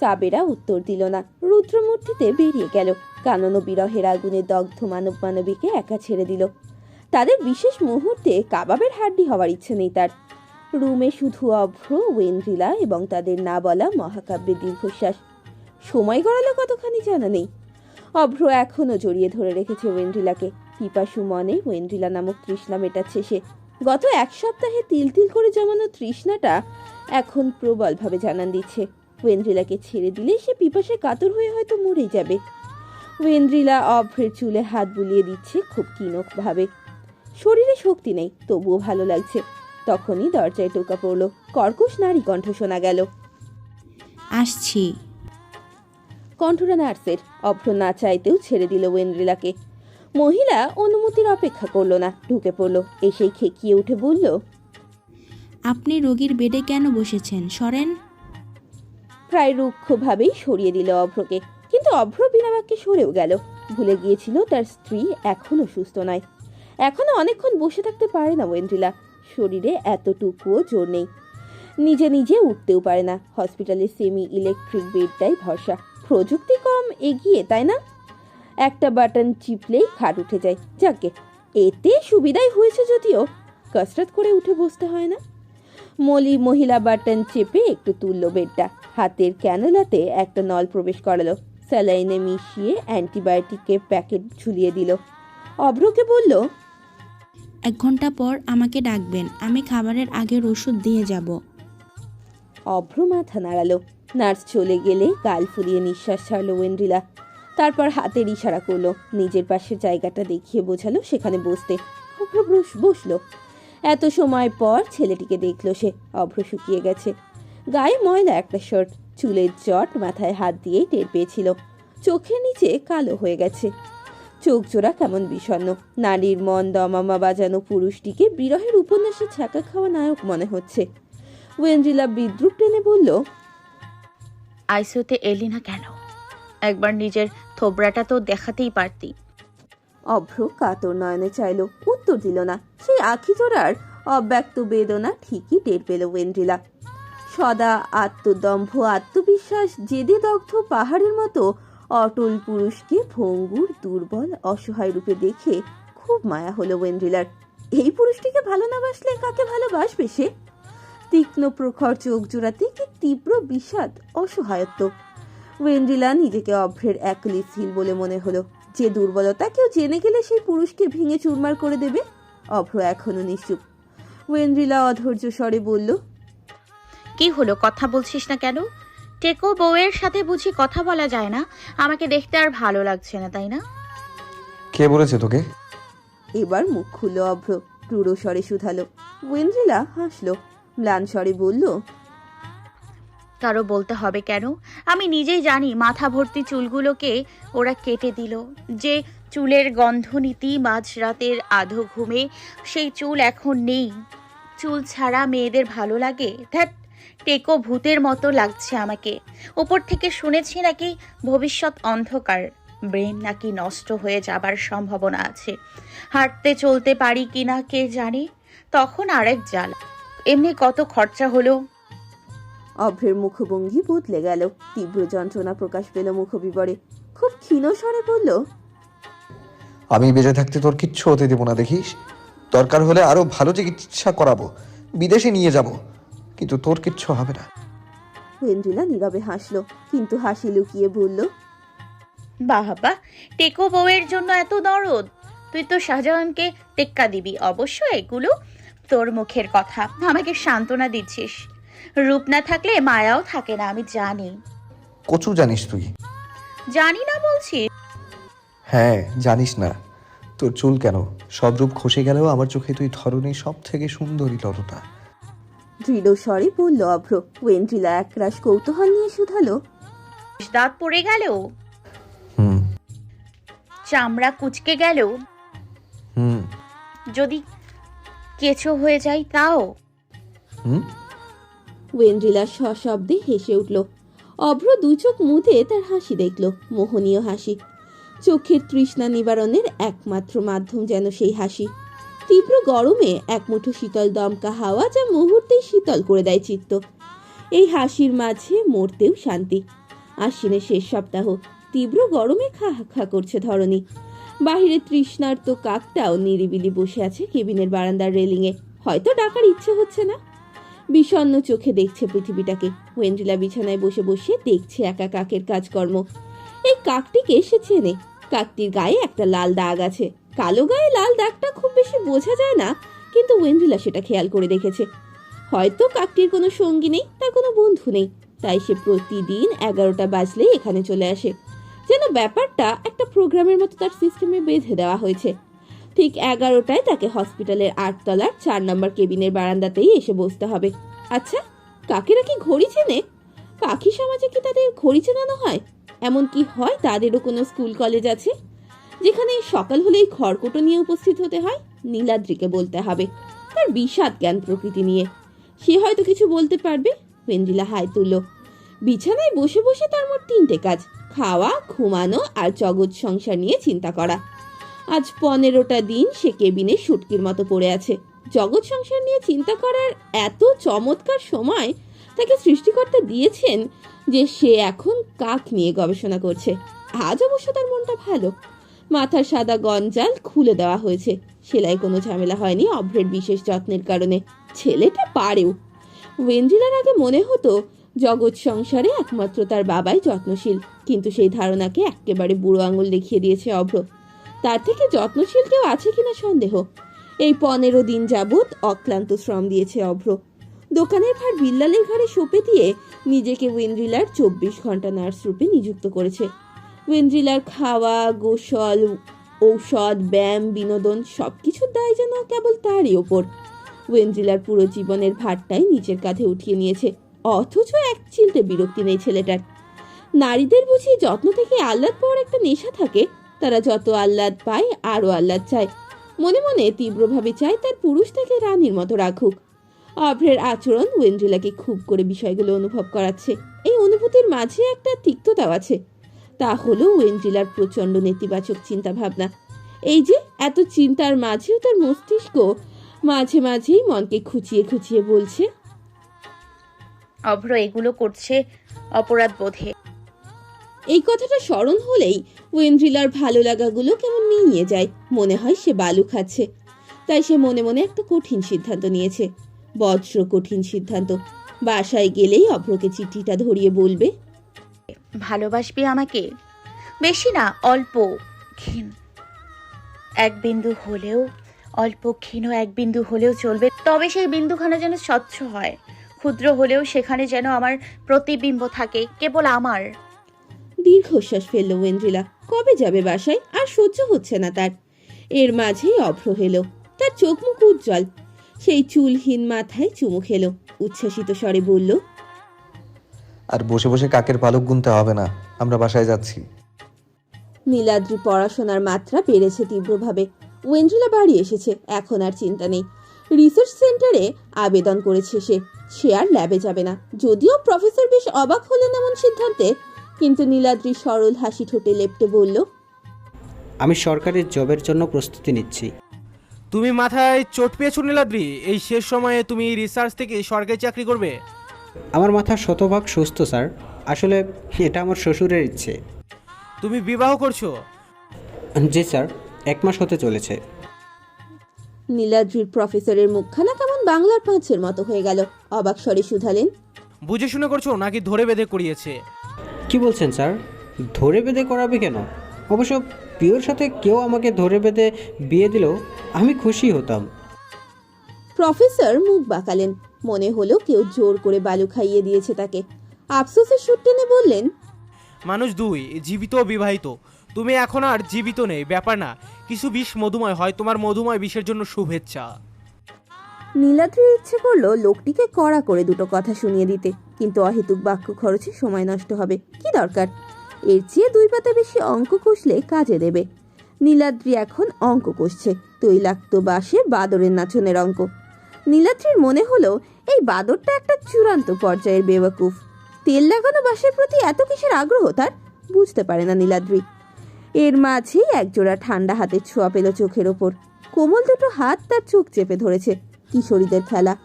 সাবেরা উত্তর দিল না। রুদ্রমূর্তিতে বেরিয়ে গেল। কানন বিরহের আগুনে দগ্ধ মানব মানবীকে একা ছেড়ে দিল। তাদের বিশেষ মুহূর্তে কাবাবের হাড্ডি হওয়ার ইচ্ছে নেই তার। রুমে শুধু অভ্র, ওয়েন্দ্রিলা এবং তাদের না বলা মহাকাব্যের দীর্ঘশ্বাস। সময় গড়ালো কতখানি জানা নেই। অভ্র এখনও জড়িয়ে ধরে রেখেছে ওয়েন্দ্রিলাকে। পিপাসু মনে ওয়েন্দ্রিলা নামক তৃষ্ণা মেটাচ্ছে সে। গত এক সপ্তাহে তিল তিল করে জমানো তৃষ্ণাটা এখন প্রবলভাবে জানান দিচ্ছে। ওয়েন্দ্রিলাকে ছেড়ে দিলে সে পিপাসে কাতর হয়ে হয়তো মরে যাবে। ওয়েন্দ্রিলা অভ্রের চুলে হাত বুলিয়ে দিচ্ছে খুব কিনক ভাবে শরীরে শক্তি নেই তবুও ভালো লাগছে। তখনই দরজায় টোকা পড়ল। কর্কশ নারী কণ্ঠ শোনা গেল। আসছি। কণ্ঠরা নার্সের। অভ্র না চাইতেও ছেড়ে দিল ওয়েন্দ্রিলাকে। মহিলা অনুমতির অপেক্ষা করল না ঢুকে পড়ল। এসেই খেকিয়ে উঠে বলল আপনি রোগীর বেডে কেন বসেছেন সরেন? প্রায় রুক্ষভাবেই সরিয়ে দিল অভ্রকে। কিন্তু অভ্র বিনা বাক্যে সরেও গেল। ভুলে গিয়েছিল তার স্ত্রী এখনও সুস্থ নয়। এখনও অনেকক্ষণ বসে থাকতে পারে না ওয়েন্দ্রিলা শরীরে এতটুকুও জোর নেই। নিজে নিজে উঠতেও পারে না। হসপিটালে সেমি ইলেকট্রিক বেডটাই ভরসা। প্রযুক্তি কম এগিয়ে তাই না? একটা বাটন চিপলেই খাট উঠে যায়। যাকে এতে সুবিধাই হয়েছে যদিও কসরত করে উঠে বসতে হয় না। মলি মহিলা বাটন চেপে একটু তুলল বেডটা। হাতের ক্যানোলাতে একটা নল প্রবেশ করালো। স্যালাইনে মিশিয়ে অ্যান্টিবায়োটিকের প্যাকেট ঝুলিয়ে দিল। অভ্রকে বলল এক ঘণ্টা পর আমাকে ডাকবেন। আমি খাবারের আগের ওষুধ দিয়ে যাব। অভ্র মাথা নাড়ালো। নার্স চলে গেলে গাল ফুলিয়ে নিঃশ্বাস ছাড়লো ওয়েন্দ্রিলা তারপর হাতের ইশারা করল। নিজের পাশের জায়গাটা দেখিয়ে বোঝালো, সেখানে বসতে অভ্র বসল। এত সময় পর ছেলেটিকে দেখল সে, অভ্র শুকিয়ে গেছে। গায়ে ময়লা একটা শার্ট, চুলের জট মাথায় হাত দিয়েই টের পেয়েছিল। চোখের নিচে কালো হয়ে গেছে। চোখ জোড়া কেমন বিষণ্ণ। নারীর মন দমামা বাজানো পুরুষটিকে বিরহের উপন্যাসে ছ্যাঁকা খাওয়া নায়ক মনে হচ্ছে। ওয়েন্দ্রিলা বিদ্রুপ টেনে বলল, আইসিউতে এলি না কেন? একবার নিজের থোবরাটা তো দেখাতেই পারতি। অভ্র কাতর নয়নে চাইল, উত্তর দিল না। সেই আখি জোড়ার অব্যক্ত বেদনা ঠিকই টের পেল ওয়েন্দ্রিলা। সদা আত্মদম্ভ, আত্মবিশ্বাস, জেদে দগ্ধ পাহাড়ের মতো অটল পুরুষকে ভঙ্গুর, দুর্বল, অসহায় রূপে দেখে খুব মায়া হলো ওয়েন্দ্রিলার। এই পুরুষটিকে ভালো না বাসলে কাকে ভালোবাসবে সে? তীক্ষ্ণ প্রখর চোখ জোড়াতে কি তীব্র বিষাদ, অসহায়ত্ব? ওয়েন্দ্রিলা নিজেকে অভ্রের একলিসহীন বলে মনে হলো। যে দুর্বলতা কেউ জেনে গেলে সেই পুরুষকে ভেঙে চুরমার করে দেবে অভ্র এখনও নিশ্চুপ। ওয়েন্দ্রিলা অধৈর্য স্বরে বলল কি হলো কথা বলছিস না কেন? টেকো বউয়ের সাথে বুঝি কথা বলা যায় না? আমাকে দেখতে আর ভালো লাগছে না তাই না? কে বলেছে তোকে? এবার মুখ খুলল অভ্র রুড়ো স্বরে শুধালো। ওয়েন্দ্রিলা হাসলো ম্লান স্বরে বলল কারও বলতে হবে কেন? আমি নিজেই জানি মাথা ভর্তি চুলগুলোকে ওরা কেটে দিল। যে চুলের গন্ধনীতি মাঝরাতের আধো ঘুমে, সেই চুল এখন নেই। চুল ছাড়া মেয়েদের ভালো লাগে? ধ্যাট টেকো ভূতের মতো লাগছে আমাকে। ওপর থেকে শুনেছি নাকি ভবিষ্যৎ অন্ধকার, ব্রেন নাকি নষ্ট হয়ে যাবার সম্ভাবনা আছে। হাঁটতে চলতে পারি কিনা কে জানে? তখন আরেক জাল এমনি কত খরচা হলো? অভ্রের মুখভঙ্গি বদলে গেল। তীব্র যন্ত্রণা প্রকাশ পেল মুখবিবরে। খুব ক্ষীণ স্বরে বলল আমি বেঁচে থাকতে তোর কিচ্ছু হতে দেবো না দেখিস? দরকার হলে আরও ভালো চিকিৎসা করাবো। বিদেশে নিয়ে যাব। কিন্তু তোর কিচ্ছু হবে না। ওয়েন্দ্রিলা নীরবে হাসলো কিন্তু হাসি লুকিয়ে বলল বাবা টেকো বউয়ের জন্য এত দরদ। তুই তো শাহজাহানকে টেক্কা দিবি। অবশ্য এগুলো তোর মুখের কথা। আমাকে সান্ত্বনা দিচ্ছিস। রূপ না থাকলে মায়াও থাকে না আমি জানি। কচু জানিস তুই? জানি না বলছি। হ্যাঁ জানিস না। তোর চুল কেন? সব রূপ খসে গেলেও আমার চোখে তুই ধরনের সব থেকে সুন্দরী ললতা। দৃঢ় স্বরে বলল অভ্র ওয়েন্দ্রিলা একরাশ কৌতূহল নিয়ে শুধালো। দাঁত পড়ে গেলেও। হুম। চামড়া কুচকে গেলেও। হুম। যদি কেঁচো হয়ে যায় তাও। হুম? ওয়েন্দ্রিলা সশব্দে হেসে উঠল। অভ্র দুই চোখ মুদে তার হাসি দেখল, মোহনীয় হাসি। চোখের তৃষ্ণা নিবারণের একমাত্র মাধ্যম যেন সেই হাসি। তীব্র গরমে এক মুঠো শীতল দমকা হাওয়া যা মুহূর্তেই শীতল করে দেয় চিত্ত। এই হাসির মাঝে মরতেও শান্তি। আশ্বিনের শেষ সপ্তাহ, তীব্র গরমে খা খা করছে ধরনী বাহিরে তৃষ্ণার্ত কাকটাও নিরিবিলি বসে আছে কেবিনের বারান্দার রেলিংয়ে। হয়তো ডাকার ইচ্ছে হচ্ছে না। বিষণ্ণ চোখে দেখছে পৃথিবীটাকে। ওয়েন্ড্রিলা বিছানায় বসে বসে দেখছে একা কাকের কাজকর্ম। এই কাকটিকে সে চেনে। কাকটির গায়ে একটা লাল দাগ আছে। কালো গায়ে লাল দাগটা খুব বেশি বোঝা যায় না, কিন্তু ওয়েন্ড্রিলা সেটা খেয়াল করে দেখেছে। হয়তো কাকটির কোনো সঙ্গী নেই, তার কোনো বন্ধু নেই। তাই সে প্রতিদিন এগারোটা বাজলেই এখানে চলে আসে। যেন ব্যাপারটা একটা প্রোগ্রামের মতো তার সিস্টেমে বেঁধে দেওয়া হয়েছে। ঠিক এগারোটায় তাকে হসপিটালের আটতলার চার নম্বর কেবিনের বারান্দাতেই এসে বসতে হবে। আচ্ছা কাকেরা কি ঘড়ি চেনে? পাখি সমাজে কি তাদের ঘড়ি চেনানো হয়? এমন কি হয় তাদেরও কোনো স্কুল কলেজ আছে? যেখানে সকাল হলেই খড়কুটো নিয়ে উপস্থিত হতে হয়, নীলাদ্রিকে বলতে হবে। তার বিষাদ জ্ঞান প্রকৃতি নিয়ে। সে হয়তো কিছু বলতে পারবে ওয়েন্দ্রিলা হাই তুলল বিছানায় বসে বসে তার মোট তিনটে কাজ, খাওয়া, ঘুমানো আর জগৎ সংসার নিয়ে চিন্তা করা। আজ পনেরোটা দিন সে কেবিনে শুটকির মতো পড়ে আছে। জগৎ সংসার নিয়ে চিন্তা করার এত চমৎকার সময় তাকে সৃষ্টিকর্তা দিয়েছেন যে সে এখন কাক নিয়ে গবেষণা করছে। আজ অবশ্য তার মনটা ভালো। মাথার সাদা গঞ্জাল খুলে দেওয়া হয়েছে। সেলাই কোনো ঝামেলা হয়নি অভ্রের বিশেষ যত্নের কারণে। ছেলেটা পারেও। ওয়েন্দ্রিলার আগে মনে হতো জগৎ সংসারে একমাত্র তার বাবাই যত্নশীল, কিন্তু সেই ধারণাকে একেবারে বুড়ো আঙুল দেখিয়ে দিয়েছে অভ্র। তার থেকে যত্নশীল কেউ আছে কিনা সন্দেহ। এই পনেরো দিন যাবৎ অক্লান্ত শ্রম দিয়েছে অভ্র। দোকানের ভার বিল্লালের ঘরে সঁপে দিয়ে নিজেকে ওয়েন্দ্রিলার চব্বিশ ঘণ্টা নার্স রূপে নিযুক্ত করেছে। ওয়েন্দ্রিলার খাওয়া, গোসল, ঔষধ, ব্যায়াম, বিনোদন সবকিছুর দায় যেন কেবল তারই ওপর। ওয়েন্দ্রিলার পুরো জীবনের ভারটাই নিজের কাঁধে উঠিয়ে নিয়েছে, অথচ এক চিলতে বিরক্তি নেই ছেলেটার। নারীদের বুঝি যত্ন থেকে আহ্লাদ পাওয়ার একটা নেশা থাকে তারা যত আহ্লাদ পায় আরও আহ্লাদ চায়। মনে মনে তীব্রভাবে চায় তার পুরুষ তাকে রানীর মতো রাখুক। অভ্রের আচরণ ওয়েন্ড্রিলাকে খুব করে বিষয়গুলো অনুভব করাচ্ছে। এই অনুভূতির মাঝে একটা তিক্ততাও আছে। তা হলো ওয়েন্দ্রিলার প্রচণ্ড নেতিবাচক চিন্তা ভাবনা এই যে, এত চিন্তার মাঝেও তার মস্তিষ্ক মাঝে মাঝেই মনকে খুঁচিয়ে খুঁচিয়ে বলছে, অভ্র এগুলো করছে অপরাধ বোধে এই কথাটা স্মরণ হলেই ওয়েন্দ্রিলার ভালো লাগাগুলো কেমন মিলিয়ে যায়, মনে হয় সে বালু খাচ্ছে তাই সে মনে মনে একটা কঠিন সিদ্ধান্ত নিয়েছে। বজ্র কঠিন সিদ্ধান্ত। বাসায় গেলেই অভ্রকে চিঠিটা ধরিয়ে বলবে, ভালোবাসবি আমাকে? বেশি না, অল্প ক্ষীণ। এক বিন্দু হলেও, অল্প ক্ষীণ এক বিন্দু হলেও চলবে। তবে সেই বিন্দুখানা যেন স্বচ্ছ হয়। ক্ষুদ্র হলেও সেখানে যেন আমার প্রতিবিম্ব থাকে, কেবল আমার। দীর্ঘশ্বাস ফেলল ওয়েন্দ্রিলা। কবে যাবে বাসায়? আর সহ্য হচ্ছে না তার। এর মাঝেই অভ্র হেলো। তার চোখ মুখ উজ্জ্বল। সেই চুলহীন মাথায় চুমু খেলো। উচ্ছ্বাসিত স্বরে বলল আর বসে বসে কাকের পালক গুনতে হবে না। আমরা বাসায় যাচ্ছি। নীলাদ্রি পড়াশোনার মাত্রা বেড়েছে তীব্রভাবে। ওয়েন্দ্রিলা বাড়ি এসেছে। এখন আর চিন্তা নেই। রিসার্চ সেন্টারে আবেদন করেছে সে। সে আর ল্যাবে যাবে না। যদিও প্রফেসর বেশ অবাক হলেন এমন সিদ্ধান্তে। কিন্তু নীলাদ্রি সরল হাসি ঠোঁটে লেপটে বলল আমি সরকারি জবের জন্য প্রস্তুতি নিচ্ছি। তুমি মাথায় চোট পেয়েছ নীলাদ্রি? এই শেষ সময়ে তুমি রিসার্চ থেকে সরকারি চাকরি করবে? আমার মাথা শতভাগ সুস্থ স্যার। আসলে এটা আমার শ্বশুরের ইচ্ছে। তুমি বিবাহ করছ? জি স্যার। এক মাস হতে চলেছে। নীলাদ্রির প্রফেসরের মুখখানা কেমন বাংলার পাঁচের মতো হয়ে গেল। অবাক স্বরে শুধালেন বুঝে শুনে করছ নাকি ধরে বেঁধে করিয়েছে কি বলছেন স্যার? ধরে বেঁধে করাবে কেন? অবশ্য প্রিয়র সাথে কেউ আমাকে ধরে বেঁধে বিয়ে দিলেও আমি খুশি হতাম। প্রফেসর মুখ বাঁকালেন। মনে হলো কেউ জোর করে বালু খাইয়ে দিয়েছে তাকে। আফসোসের সুর টেনে বললেন মানুষ দুই জীবিত ও বিবাহিত। তুমি এখন আর জীবিত নেই ব্যাপার না। কিছু বিষ মধুময় হয় তোমার মধুময় বিষের জন্য শুভেচ্ছা। নীলাদ্রির ইচ্ছে করল লোকটিকে কড়া করে দুটো কথা শুনিয়ে দিতে। কিন্তু অহেতুক বাক্য খরচে সময় নষ্ট হবে। কি দরকার? এর চেয়ে দুই পাতা বেশি অঙ্ক কষলে কাজে দেবে। নীলাদ্রি এখন অঙ্ক কষছে। তৈলাক্ত বাসে বাদরের নাচনের অঙ্ক। নীলাদ্রির মনে হলো, এই বাদরটা একটা চূড়ান্ত পর্যায়ের বেওয়াকুফ। তেল লাগানো বাসের প্রতি এত কিসের আগ্রহ তার? বুঝতে পারে না নীলাদ্রি। এর মাঝেই একজোড়া ঠান্ডা হাতের ছোঁয়া পেল চোখের ওপর। কোমল দুটো হাত তার চোখ চেপে ধরেছে। কিশোরীদের খেলা।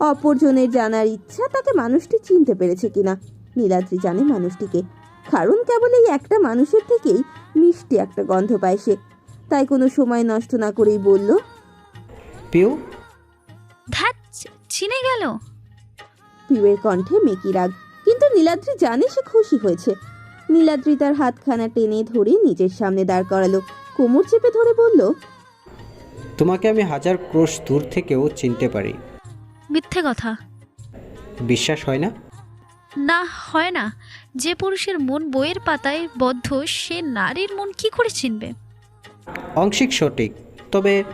অপরজনের জানার ইচ্ছা তাকে মানুষটি চিনতে পেরেছে কিনা। নীলাদ্রি জানে মানুষটিকে। কারণ কেবল এই একটা মানুষের থেকেই মিষ্টি একটা গন্ধ পায় সে। তাই কোনো সময় নষ্ট না করেই বলল পিউ? ধ্যাত চিনে গেল। পিউয়ের কণ্ঠে মেকি রাগ। কিন্তু নীলাদ্রি জানে সে খুশি হয়েছে। নীলাদ্রি তার হাতখানা টেনে ধরে নিজের সামনে দাঁড় করালো। কোমর চেপে ধরে বলল তোমাকে আমি হাজার ক্রোশ দূর থেকেও চিনতে পারি। মিথ্যে কথা। বিশ্বাস হয় না? না হয় না। যে পুরুষের মন বইয়ের পাতায় বদ্ধ সে নারীর মন কি করে চিনবে? আংশিক সঠিক তবে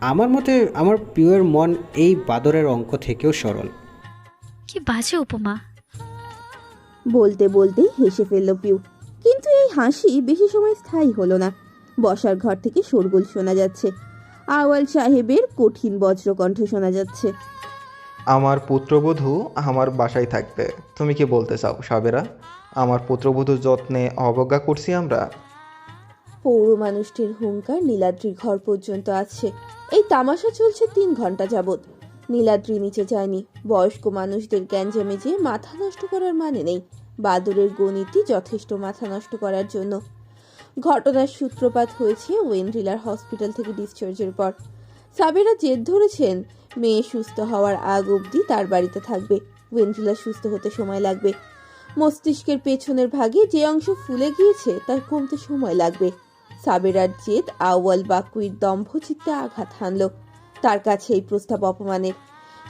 আমার মতে আমার পিওর মন এই বাদরের অঙ্ক থেকেও সরল। কি বাজে উপমা। বলতে বলতেই হেসে ফেলল পিউ কিন্তু এই হাসি বেশি সময় স্থায়ী হলো না। বসার ঘর থেকে শোরগোল শোনা যাচ্ছে। আওয়াল সাহেবের কঠিন বজ্রকণ্ঠ শোনা যাচ্ছে। আমার পুত্রবধূ আমার বাসায় থাকবে। তুমি কি বলতে চাও সাবেরা? আমার পুত্রবধূর যত্নে অবজ্ঞা করছি আমরা। পৌর মানুষটির হুঙ্কার নীলাদ্রির ঘর পর্যন্ত আছে। এই তামাশা চলছে তিন ঘণ্টা যাবৎ। নীলাদ্রি নিচে যায়নি। বয়স্ক মানুষদের গ্যাঞ্জামে যে মাথা নষ্ট করার মানে নেই। বাদুরের গণিতই যথেষ্ট মাথা নষ্ট করার জন্য। ঘটনার সূত্রপাত হয়েছে ওয়েনরিলার হসপিটাল থেকে ডিসচার্জের পর। সাবেরা জেদ ধরেছেন, মেয়ে সুস্থ হওয়ার আগ অবধি তার বাড়িতে থাকবে। ওয়েনরিলা সুস্থ হতে সময় লাগবে। মস্তিষ্কের পেছনের ভাগে যে অংশ ফুলে গিয়েছে, তার কমতে সময় লাগবে। সাবেরার জেদ আউয়াল বাকুইর দম্ভচিত্তে আঘাত হানল। তার কাছে এই প্রস্তাব অপমানের।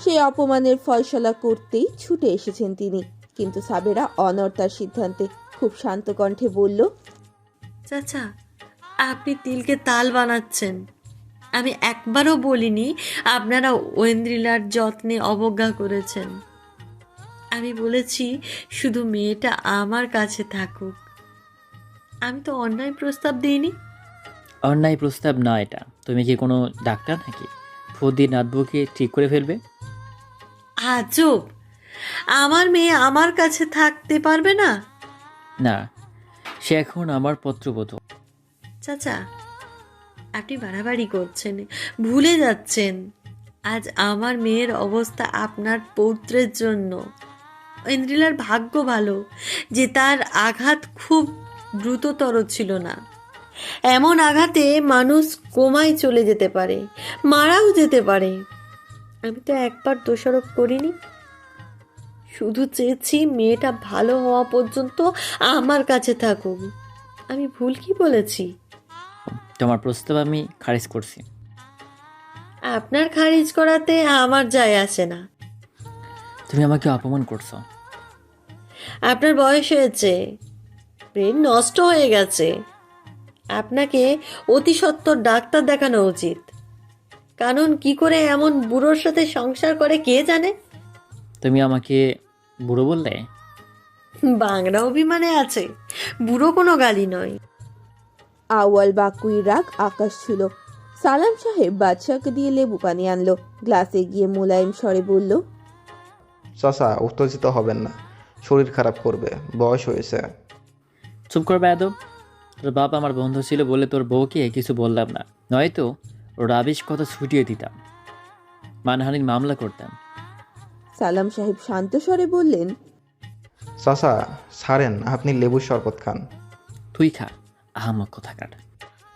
সেই অপমানের ফয়সলা করতেই ছুটে এসেছেন তিনি। কিন্তু সাবেরা অনর তার সিদ্ধান্তে খুব শান্ত কণ্ঠে বলল চাচা আপনি তিলকে তাল বানাচ্ছেন। আমি একবারও বলিনি আপনারা ঐন্দ্রিলার যত্নে অবজ্ঞা করেছেন। আমি বলেছি শুধু মেয়েটা আমার কাছে থাকুক। আমি তো অন্যায় প্রস্তাব দিইনি। অন্যায় প্রস্তাব না এটা। তুমি কি কোনো ডাক্তার নাকি? ফদি নাতবুকে ঠিক করে ফেলবে? আজব! আমার মেয়ে আমার কাছে থাকতে পারবে না? না সে এখন আমার পত্রবধূ চাচা, আপনি বাড়াবাড়ি করছেন, ভুলে যাচ্ছেন। আজ আমার মেয়ের অবস্থা আপনার পৌত্রের জন্য। ইন্দ্রিলার ভাগ্য ভালো, যে তার আঘাত খুব দ্রুততর ছিল না। এমন আঘাতে মানুষ কোমায় চলে যেতে পারে, মারাও যেতে পারে। আমি তো একবার দোষারোপ করিনি। শুধু চেয়েছি মেয়েটা ভালো হওয়া পর্যন্ত আমার কাছে থাকুক। আমি ভুল কি বলেছি? তোমার প্রস্তাব আমি খারিজ করছি। আপনার খারিজ করাতে আমার যায় আসে না। তুমি আমাকে অপমান করছ। আপনার বয়স হয়েছে। ব্রেন নষ্ট হয়ে গেছে। আপনাকে অতি সত্বর ডাক্তার দেখানো উচিত। কারণ কি করে এমন বুড়োর সাথে সংসার করে কে জানে? তুমি আমাকে বুড়ো বললে? বাংলা অভিমানে আছে। বুড়ো কোনো গালি নয়। আওয়াল বাকুই রাগ আকাশ ছিল। সালাম সাহেব বাদশাকে দিয়ে লেবু পানি আনলো। গ্লাসে গিয়ে মোলায়েম স্বরে বলল চাচা উত্তেজিত হবেন না। শরীর খারাপ করবে। বয়স হয়েছে। চুপ করবে আদব। তোর বাপ আমার বন্ধু ছিল বলে তোর বউকে কিছু বললাম না। নয়তো রাবিশ কথা ছুটিয়ে দিতাম। মানহানির মামলা করতাম। সালাম সাহেব শান্ত স্বরে বললেন চাচা ছাড়েন আপনি লেবুর শরবত খান। তুই খা আহামক কথা কাট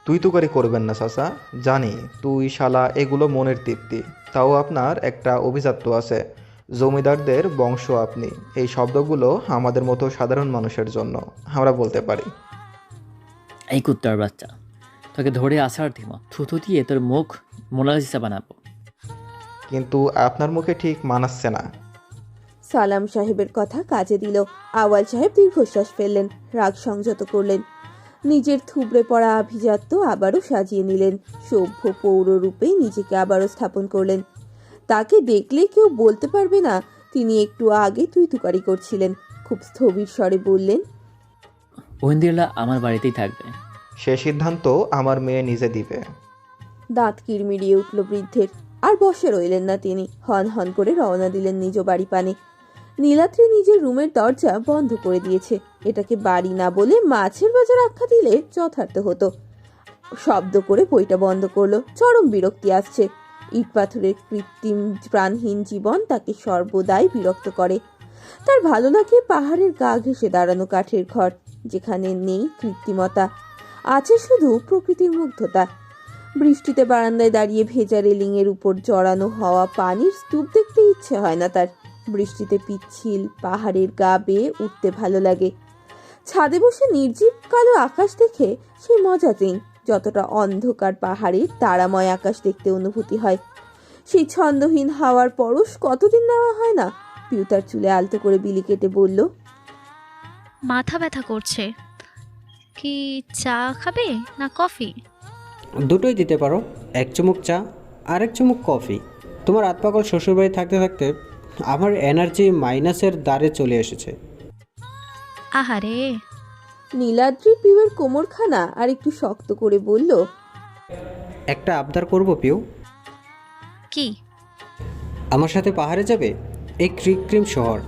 তুই তো করে করবেন না চাচা। জানি তুই শালা এগুলো মনের তৃপ্তি। তাও আপনার একটা অভিজাত্য আছে। জমিদারদের বংশ আপনি। এই শব্দগুলো আমাদের মতো সাধারণ মানুষের জন্য আমরা বলতে পারি। এই কুত্তার বাচ্চা তোকে ধরে আসার দিব। থুতু দিয়ে তোর মুখ মোনালিসা বানাবো। কিন্তু আপনার মুখে ঠিক মানাচ্ছে না। সালাম সাহেবের কথা কাজে দিল। আওয়াল সাহেব দীর্ঘশ্বাস ফেললেন রাগ সংযত করলেন। নিজের থুবড়ে পড়া আভিজাত্য আবারও সাজিয়ে নিলেন। সভ্য পৌর রূপে নিজেকে আবারও স্থাপন করলেন। তাকে দেখলে কেউ বলতে পারবে না তিনি একটু আগে তুই তুকারি করছিলেন। খুব স্থবির স্বরে বললেন ওহেন্দিরলা আমার বাড়িতেই থাকবে। সে সিদ্ধান্ত আমার মেয়ে নিজে দিবে। দাঁত কিরমিরিয়ে উঠল বৃদ্ধের। আর বসে রইলেন না তিনি। হন হন করে রওনা দিলেন নিজ বাড়ি পানে। নীলাত্রি নিজের রুমের দরজা বন্ধ করে দিয়েছে। এটাকে বাড়ি না বলে মাছের বাজার আখ্যা দিলে যথার্থ হতো। শব্দ করে বইটা বন্ধ করল। চরম বিরক্তি আসছে। ইট পাথরের কৃত্রিম প্রাণহীন জীবন তাকে সর্বদাই বিরক্ত করে। তার ভালো লাগে পাহাড়ের গা ঘেঁষে দাঁড়ানো কাঠের ঘর, যেখানে নেই কৃত্রিমতা। আছে শুধু প্রকৃতির মুগ্ধতা। বৃষ্টিতে বারান্দায় দাঁড়িয়ে ভেজা রেলিংয়ের উপর জড়ানো হওয়া পানির স্তূপ দেখতে ইচ্ছে হয় না তার। বৃষ্টিতে পিচ্ছিল পাহাড়ের গা বেয়ে উঠতে ভালো লাগে। ছাদে বসে নির্জীব কালো আকাশ দেখে সেই মজা নেই যতটা অন্ধকার পাহাড়ের তারাময় আকাশ দেখতে অনুভূতি হয়। সেই ছন্দহীন হাওয়ার পরশ কতদিন নেওয়া হয় না? পিউ তার চুলে আলতো করে বিলি কেটে বলল, মাথা ব্যথা করছে। কি চা খাবে না কফি? দুটোই দিতে পারো। এক চুমুক চা আর এক চুমুক কফি। তোমার আতপাকল শ্বশুরবাড়ি থাকতে থাকতে আমার এনার্জি মাইনাসের দ্বারে চলে এসেছে। আহারে। নীলাদ্রি পিউয়ের কোমরখানা আর একটু শক্ত করে বলল একটা আবদার করব পিউ। কি? আমার সাথে পাহাড়ে যাবে? এই কৃত্রিম শহর।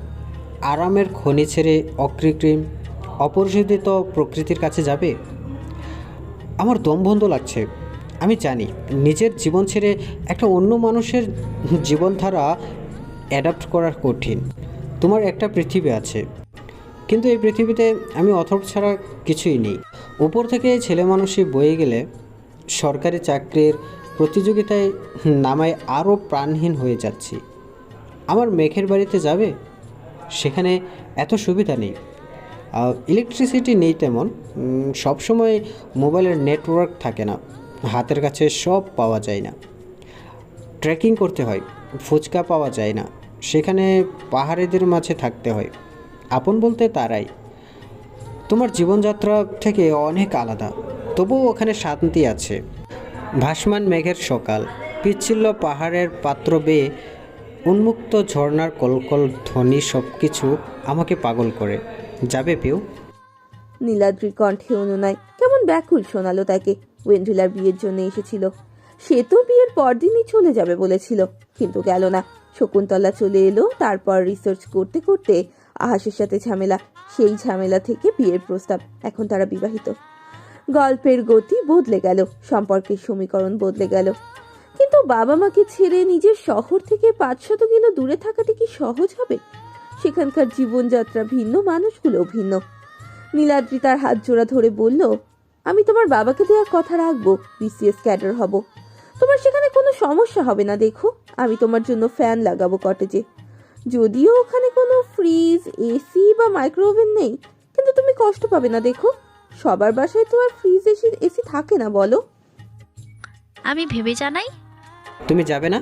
আরামের খনি ছেড়ে অকৃত্রিম। অপরিশোধিত প্রকৃতির কাছে যাবে? আমার দম বন্ধ লাগছে। আমি জানি, নিজের জীবন ছেড়ে একটা অন্য মানুষের জীবনধারা অ্যাডাপ্ট করার কঠিন। তোমার একটা পৃথিবী আছে। কিন্তু এই পৃথিবীতে আমি অথর ছাড়া কিছুই নেই। উপর থেকে ছেলে মানুষই বয়ে গেলে সরকারি চাকরির প্রতিযোগিতায় নামায় আরও প্রাণহীন হয়ে যাচ্ছি। আমার মেঘের বাড়িতে যাবে? সেখানে এত সুবিধা নেই। ইলেকট্রিসিটি নেই তেমন সবসময় মোবাইলের নেটওয়ার্ক থাকে না, হাতের কাছে সব পাওয়া যায় না। ট্রেকিং করতে হয়, ফুচকা পাওয়া যায় না, সেখানে পাহাড়েদের মাঝে থাকতে হয়। আপন বলতে তারাই। তোমার জীবনযাত্রা থেকে অনেক আলাদা, তবুও ওখানে শান্তি আছে। ভাসমান মেঘের সকাল পিচ্ছিল্য পাহাড়ের পাত্র বেয়ে উন্মুক্ত ঝর্ণার কলকল ধ্বনি সব কিছু আমাকে পাগল করে। যাবে পেও নীলাদ্রির কণ্ঠে অনুনয়। কেমন ব্যাকুল শোনালো তাকে। ওয়েন্ড্রিলার বিয়ের জন্য এসেছিল। সে তো বিয়ের পরদিনই চলে যাবে বলেছিল, কিন্তু গেল না। শকুন্তলা চলে এলো, তারপর রিসার্চ করতে করতে আহাসের সাথে ঝামেলা, সেই ঝামেলা থেকে বিয়ের প্রস্তাব। এখন তারা বিবাহিত। গল্পের গতি বদলে গেল, সম্পর্কের সমীকরণ বদলে গেল। কিন্তু বাবা মাকে ছেড়ে নিজের শহর থেকে পাঁচশত কিলো দূরে থাকাটা কি সহজ হবে? সেখানকার জীবনযাত্রা ভিন্ন মানুষগুলোও ভিন্ন। নীলাদ্রি তার হাত জোড়া ধরে বলল আমি তোমার বাবাকে দেওয়ার কথা রাখব বিসিএস ক্যাডার হব। তোমার সেখানে কোনো সমস্যা হবে না দেখো। আমি তোমার জন্য ফ্যান লাগাবো কটেজে। যদিও ওখানে কোনো ফ্রিজ এসি বা মাইক্রোওভেন নেই কিন্তু তুমি কষ্ট পাবে না দেখো। সবার বাসায় তো আর ফ্রিজ এসি এসি থাকে না বলো। আমি ভেবে জানাই। তুমি যাবে না?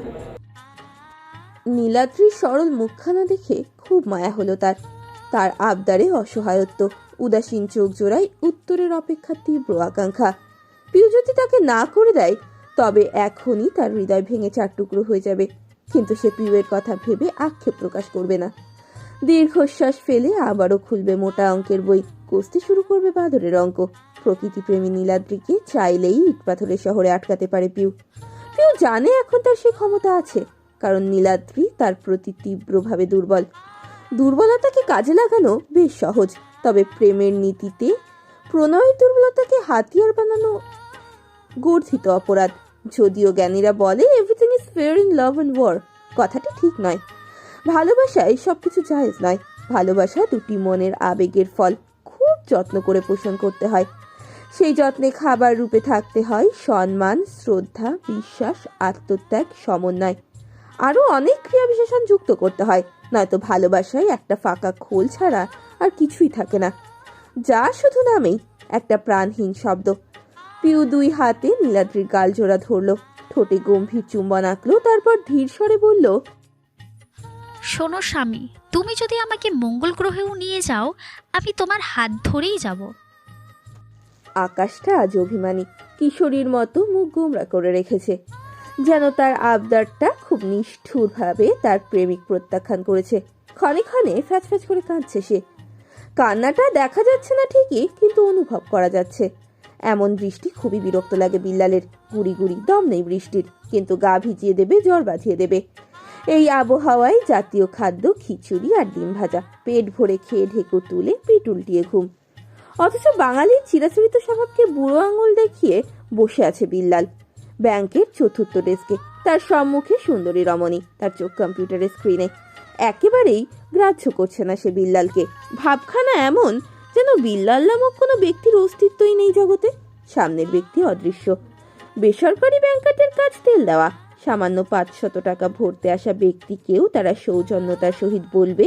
নীলাদ্রির সরল মুখখানা দেখে খুব মায়া হলো তার। তার আবদারে অসহায়ত্ব, উদাসীন চোখ জোড়ায় উত্তরের অপেক্ষা তীব্র আকাঙ্ক্ষা। পিউ যদি তাকে না করে দেয়, তবে এখনই তার হৃদয় ভেঙে চার টুকরো হয়ে যাবে। কিন্তু সে পিউয়ের কথা ভেবে আক্ষেপ প্রকাশ করবে না। দীর্ঘশ্বাস ফেলে আবারও খুলবে মোটা অঙ্কের বই, কষতে শুরু করবে বাদরের অঙ্ক। প্রকৃতিপ্রেমী নীলাদ্রিকে চাইলেই ইটপাথরের শহরে আটকাতে পারে পিউ। পিউ জানে এখন তার সে ক্ষমতা আছে। কারণ নীলাদ্রি তার প্রতি তীব্রভাবে দুর্বল। দুর্বলতাকে কাজে লাগানো বেশ সহজ, তবে প্রেমের নীতিতে প্রণয়ের দুর্বলতাকে হাতিয়ার বানানো গর্ধিত অপরাধ। যদিও জ্ঞানীরা বলে everything is fair in love and war কথাটি ঠিক নয়। ভালোবাসায় সবকিছু জায়েজ নয়। ভালোবাসা দুটি মনের আবেগের ফল। খুব যত্ন করে পোষণ করতে হয়। সেই যত্নে খাবার রূপে থাকতে হয়। সম্মান, শ্রদ্ধা, বিশ্বাস, আত্মত্যাগ, সমন্বয়। আরও অনেক ক্রিয়া বিশেষণ যুক্ত করতে হয়। নয়তো ভালোবাসায় একটা ফাঁকা খোল ছাড়া আর কিছুই থাকে না। যা শুধু নামেই একটা প্রাণহীন শব্দ। পিউ দুই হাতে নীলাদ্রির গাল জোড়া ধরলো। ঠোঁটে গম্ভীর চুম্বন আঁকলো তারপর ধীর স্বরে বলল শোনো স্বামী তুমি যদি আমাকে মঙ্গল গ্রহেও নিয়ে যাও আমি তোমার হাত ধরেই যাব। আকাশটা আজ অভিমানী। কিশোরীর মতো মুখ গোমরা করে রেখেছে। যেন তার আবদারটা খুব নিষ্ঠুরভাবে তার প্রেমিক প্রত্যাখ্যান করেছে। ক্ষণে ক্ষণে ফ্যাচ ফ্যাচ করে কাঁদছে সে। কান্নাটা দেখা যাচ্ছে না ঠিকই, কিন্তু অনুভব করা যাচ্ছে। এমন বৃষ্টি খুবই বিরক্ত লাগে বিল্লালের। গুড়ি গুড়ি দম নেই বৃষ্টির, কিন্তু গা ভিজিয়ে দেবে, জ্বর বাঁধিয়ে দেবে। এই আবহাওয়ায় জাতীয় খাদ্য, খিচুড়ি আর ডিম ভাজা, পেট ভরে খেয়ে ঢেকুর তুলে পিঠ উল্টিয়ে ঘুম। অথচ বাঙালির চিরাচরিত স্বভাবকে বুড়ো আঙুল দেখিয়ে বসে আছে বিল্লাল। ব্যাংকের চতুর্থ ডেস্কে, তার সম্মুখে সুন্দরী রমণী, তার চোখ কম্পিউটারের স্ক্রিনে একেবারেই গ্রাহ্য করছে না সে বিল্লালকে। ভাবখানা এমন যেন বিল্লাল নামক কোনো ব্যক্তির অস্তিত্বই নেই জগতে। সামনের ব্যক্তি অদৃশ্য। বেসরকারি ব্যাংকারদের কাজ তেল দেওয়া। সামান্য পাঁচশত টাকা ভরতে আসা ব্যক্তিকেও তারা সৌজন্যতার সহিত বলবে